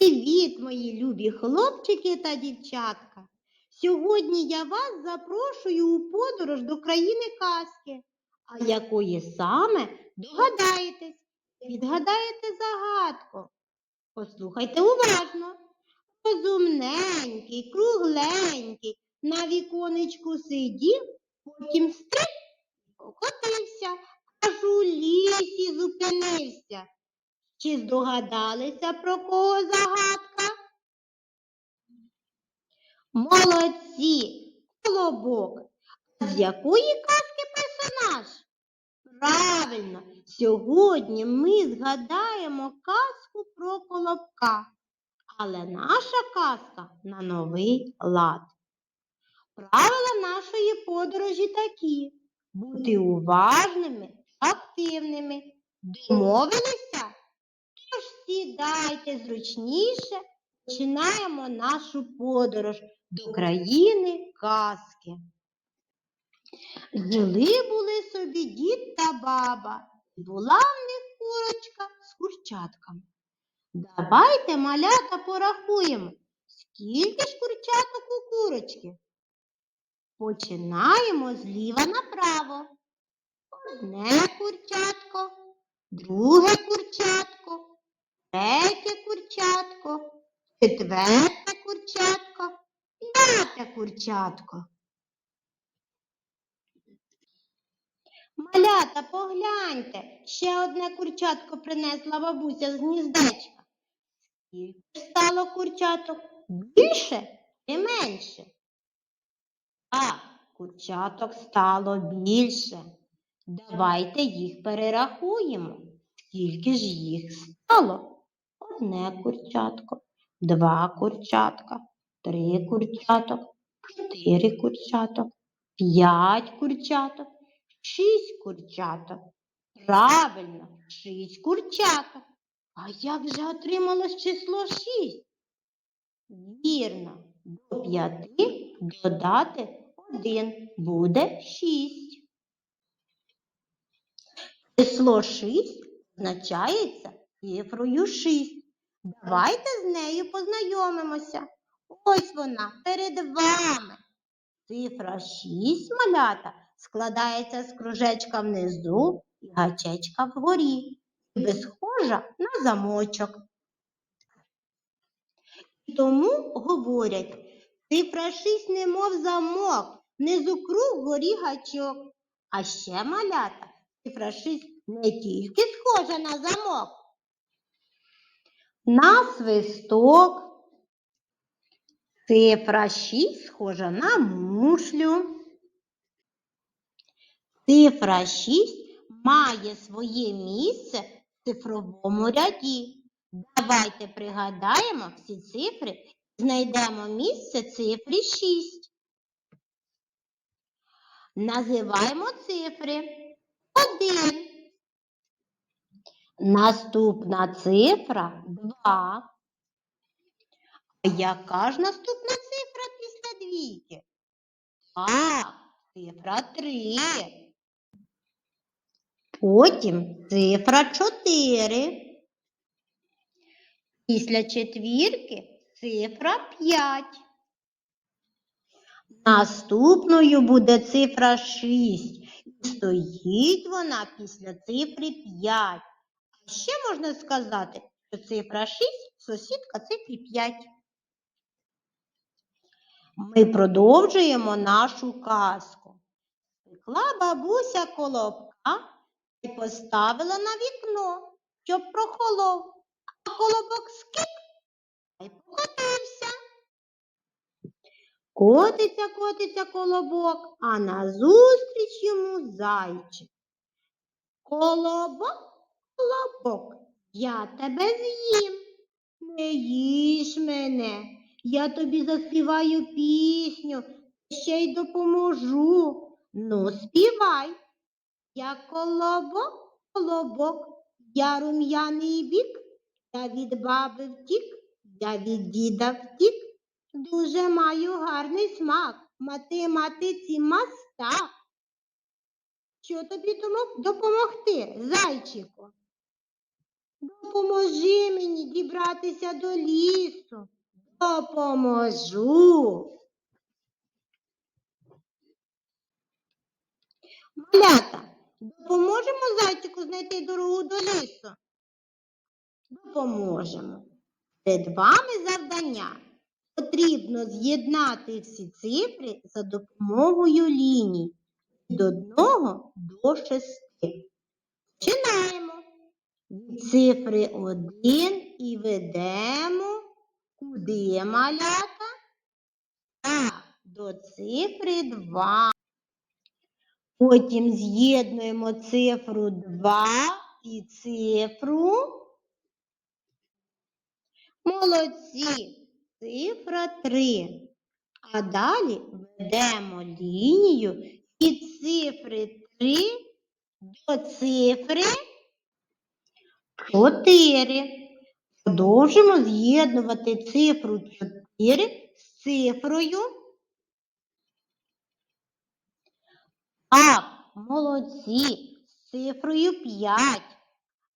Привіт, мої любі хлопчики та дівчатка! Сьогодні я вас запрошую у подорож до країни казки. А якої саме догадаєтесь, відгадаєте загадку. Послухайте уважно. Розумненький, кругленький, на віконечку сидів, потім стриб покотився, аж у лісі зупинився. Чи здогадалися, про кого загадка? Молодці! Колобок. З якої казки персонаж? Правильно, сьогодні ми згадаємо казку про колобка. Але наша казка на новий лад. Правила нашої подорожі такі: бути уважними, активними. Домовилися? Сідайте зручніше, починаємо нашу подорож до країни казки. Жили були собі дід та баба, була в них курочка з курчатками. Давайте, малята, порахуємо, скільки ж курчаток у курочки. Починаємо зліва направо. Одне курчатко, друге курчатко, третє курчатко, четверте курчатко, п'яте курчатко. Малята, погляньте, ще одне курчатко принесла бабуся з гніздечка. Скільки стало курчаток? Більше чи менше? Так, курчаток стало більше. Давайте їх перерахуємо. Скільки ж їх стало? Одне курчатко, два курчатка, три курчаток, чотири курчаток, п'ять курчаток, шість курчаток. Правильно, шість курчаток. А як же отрималось число шість? Вірно, до п'яти додати один буде шість. Число 6 означається цифрою 6. Давайте з нею познайомимося. Ось вона перед вами. Цифра 6 малята складається з кружечка внизу і гачечка вгорі. Ніби схожа на замочок. Тому говорять, цифра 6 немов замок, внизу круг горі гачок. А ще малята. Цифра 6 не тільки схожа на замок, на свисток. Цифра 6 схожа на мушлю. Цифра 6 має своє місце в цифровому ряді. Давайте пригадаємо всі цифри і знайдемо місце цифрі 6. Називаємо цифри. Один. Наступна цифра два. А яка ж наступна цифра після двійки? Так, цифра три. Потім цифра чотири. Після четвірки цифра п'ять. Наступною буде цифра 6. І стоїть вона після цифри 5. Ще можна сказати, що цифра 6 сусідка цифрі 5. Ми продовжуємо нашу казку. Пекла бабуся колобка і поставила на вікно, щоб прохолов. А колобок скип та й покотився. Котиться, котиться колобок, а назустріч йому зайчик. Колобок, колобок, я тебе з'їм. Не їж мене, я тобі заспіваю пісню, ще й допоможу. Ну, співай. Я колобок, колобок, я рум'яний бік, я від баби втік, я від діда втік. Дуже маю гарний смак, математиці мастак. Що тобі допомогти, зайчику? Допоможи мені дібратися до лісу. Допоможу. Малята, допоможемо зайчику знайти дорогу до лісу? Допоможемо. Перед вами завдання. Потрібно з'єднати всі цифри за допомогою ліній від 1 до 6. Починаємо. Від цифри 1 і ведемо куди малята? До цифри 2. Потім з'єднуємо цифру 2 і цифру. Молодці. Цифра 3. А далі ведемо лінію від цифри 3 до цифри 4. Продовжимо з'єднувати цифру 4 з цифрою. Так, молодці, з цифрою 5.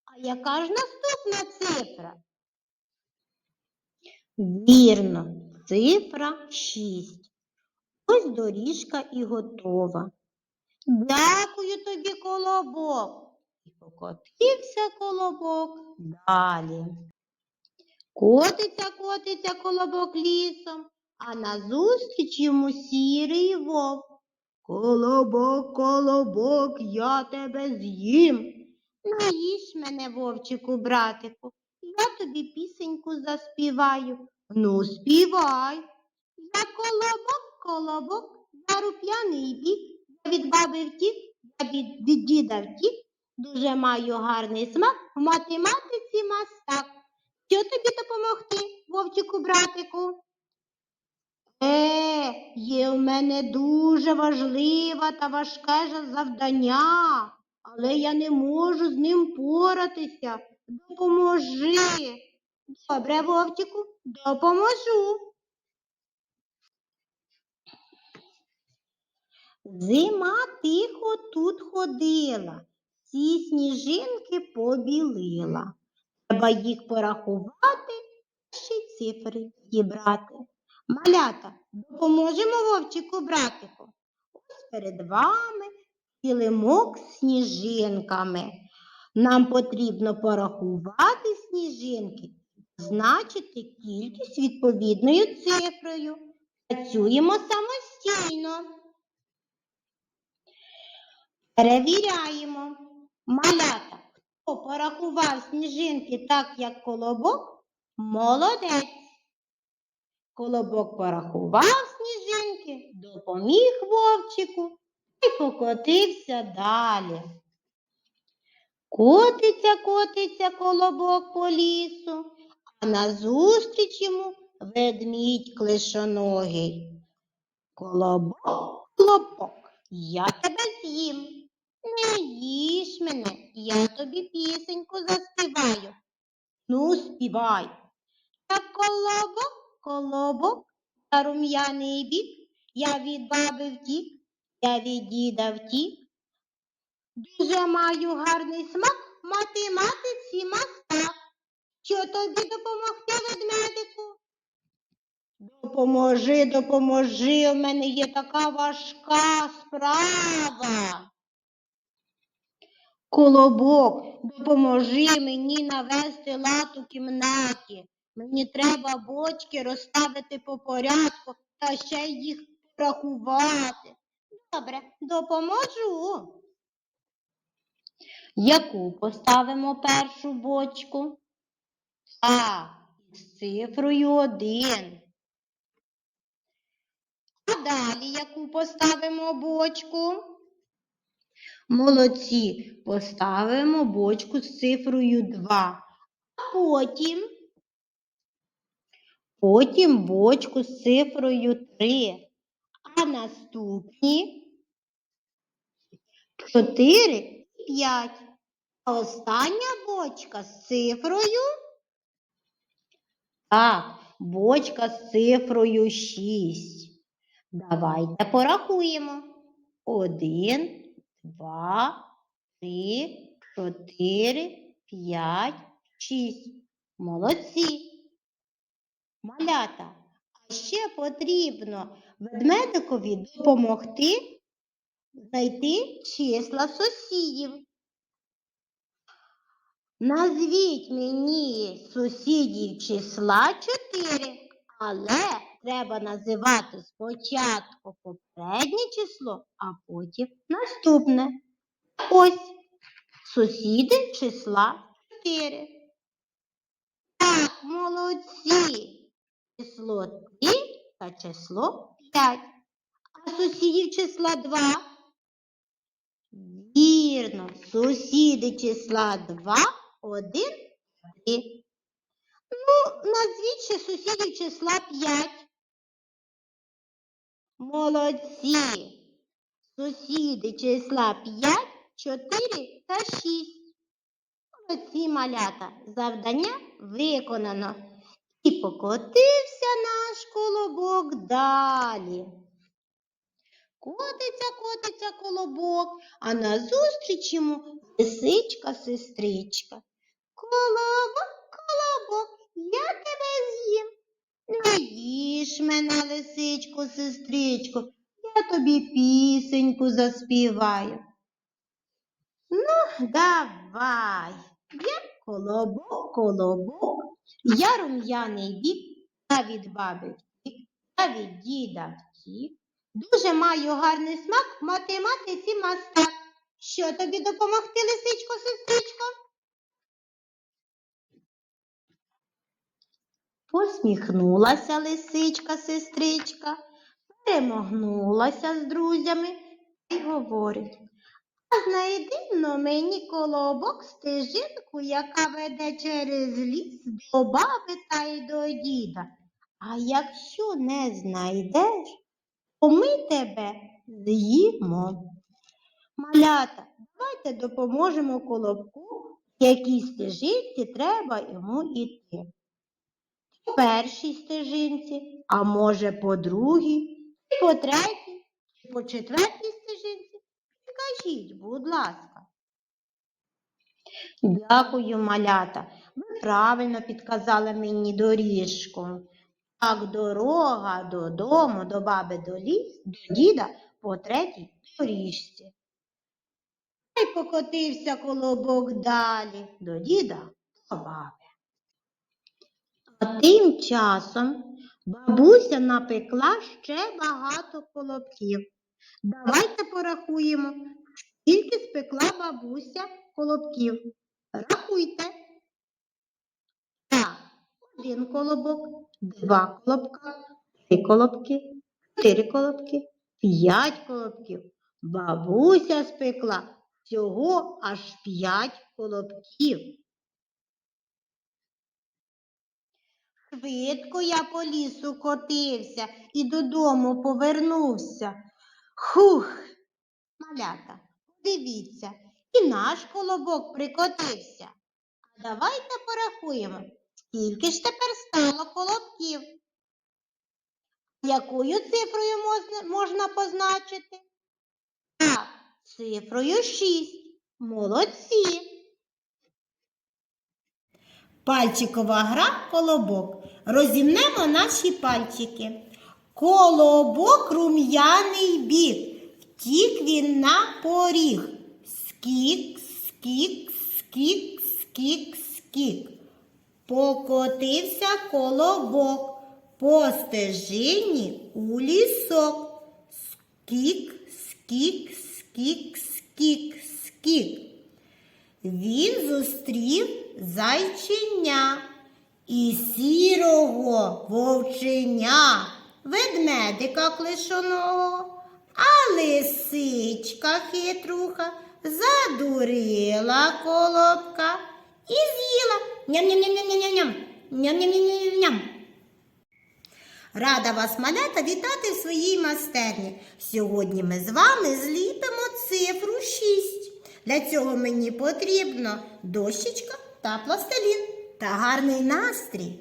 А яка ж наступна цифра? Вірно, цифра 6. Ось доріжка і готова. Дякую тобі, колобок. Покотився колобок далі. Котиться, котиться колобок лісом, а назустріч йому сірий вовк. Колобок, колобок, я тебе з'їм. Не мене, вовчику, братику, я тобі пісеньку заспіваю. Ну, співай. Я колобок, колобок, я руп'яний бік, я від баби втік, я від, від діда втік, дуже маю гарний смак в математиці мастак. Що тобі допомогти, вовчику, братику? Е, є в мене дуже важливе та важке завдання, але я не можу з ним поратися. Допоможи. Добре, вовчику, допоможу. Зима тихо тут ходила, всі сніжинки побілила. Треба їх порахувати, й цифри дібрати. Малята, допоможемо вовчику братику. Ось перед вами килимок з сніжинками. Нам потрібно порахувати сніжинки, позначити кількість відповідною цифрою. Працюємо самостійно. Перевіряємо. Малята, хто порахував сніжинки так, як колобок, молодець. Колобок порахував сніжинки, допоміг вовчику і покотився далі. Котиться, котиться колобок по лісу, а назустріч йому ведмідь клишоногий. Колобок, колобок, я тебе з'їм. Не їж мене, я тобі пісеньку заспіваю. Ну, співай. Я колобок, колобок, та рум'яний бік, я від баби втік, я від діда втік. Дуже маю гарний смак в математиці мастак. Що тобі допомогти, ведмедику? Допоможи, допоможи, в мене є така важка справа. Колобок, допоможи мені навести лад у кімнаті. Мені треба бочки розставити по порядку та ще їх порахувати. Добре, допоможу. Яку поставимо першу бочку? Так, з цифрою один. А далі яку поставимо бочку? Молодці, поставимо бочку з цифрою 2. А потім, потім бочку з цифрою 3. А наступні 4 і 5. А остання бочка з цифрою. Так, бочка з цифрою 6. Давайте порахуємо. Один, два, три, чотири, п'ять, шість. Молодці. Малята, а ще потрібно ведмедикові допомогти знайти числа сусідів. Назвіть мені сусідів числа 4, але треба називати спочатку попереднє число, а потім наступне. Ось сусіди числа 4. Так, молодці. Число 3 та число 5. А сусідів числа 2? Вірно, сусіди числа 2, 1, 3. Ну, назвіть ще сусідів числа 5. Молодці. Сусіди числа 5, 4 та 6. Молодці малята. Завдання виконано. І покотився наш колобок далі. Котиться, котиться колобок, а назустріч йому лисичка-сестричка. Колобок, колобок, я тебе з'їм. Не їж мене, лисичко, сестричко, я тобі пісеньку заспіваю. Ну, давай. Я колобок, колобок, я рум'яний бік, я від баби втік, я від діда втік. Дуже маю гарний смак в математиці мастак. Що тобі допомогти, лисичко, сестричко? Посміхнулася лисичка, сестричка, перемогнулася з друзями і говорить. А знайди но мені колобок стежинку, яка веде через ліс до баби та й до діда. А якщо не знайдеш, то ми тебе з'їмо. Малята, давайте допоможемо колобку, якій стежинці треба йому йти. Першій стежинці, а може по другій, по третій, по четвертій стежинці. Скажіть, будь ласка. Дякую, малята. Ви правильно підказали мені доріжку. Так, дорога додому, до баби до ліс, до діда по третій доріжці. Та й покотився колобок далі до діда до баби. А тим часом бабуся напекла ще багато колобків. Давайте порахуємо, скільки спекла бабуся колобків. Рахуйте. Так, один колобок, два колобка, три колобки, чотири колобки, п'ять колобків. Бабуся спекла всього аж п'ять колобків. Швидко я по лісу котився і додому повернувся. Хух, малята, дивіться, і наш колобок прикотився. А давайте порахуємо, скільки ж тепер стало колобків. Якою цифрою можна, позначити? Так, цифрою 6. Молодці. Пальчикова гра колобок. Розімнемо наші пальчики. Колобок рум'яний біг. Втік він на поріг. Скік, скік, скік, скік, скік. Покотився колобок по стежині у лісок. Скік, скік, скік, скік, скік. Він зустрів зайченя і сірого вовченя, ведмедика клишоного, а лисичка хитруха задурила колобка і з'їла ням-ням-ням-ням-ням, ням-ням-ням-ням. Рада вас, малята, вітати в своїй майстерні. Сьогодні ми з вами зліпимо цифру 6. Для цього мені потрібно дощечка та пластилін та гарний настрій.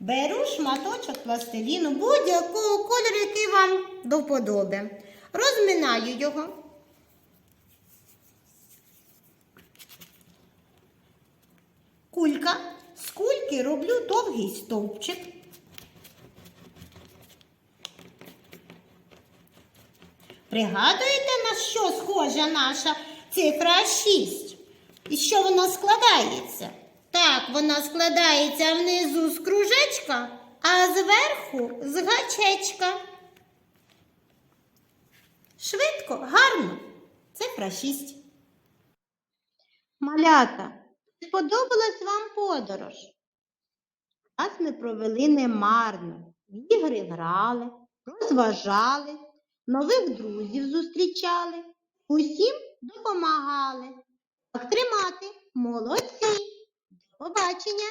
Беру шматочок пластиліну будь-якого кольору, який вам до вподоби. Розминаю його. Кулька З кульки роблю довгий стовпчик. Пригадуєте, на що схожа наша цифра 6? І що вона складається? Так, вона складається внизу з кружечка, а зверху з гачечка. Швидко, гарно. Цифра 6. Малята, сподобалась вам подорож? Нас ми провели немарно. В ігри грали, розважали, нових друзів зустрічали, усім допомагали. Так тримати, молодці! Побачення!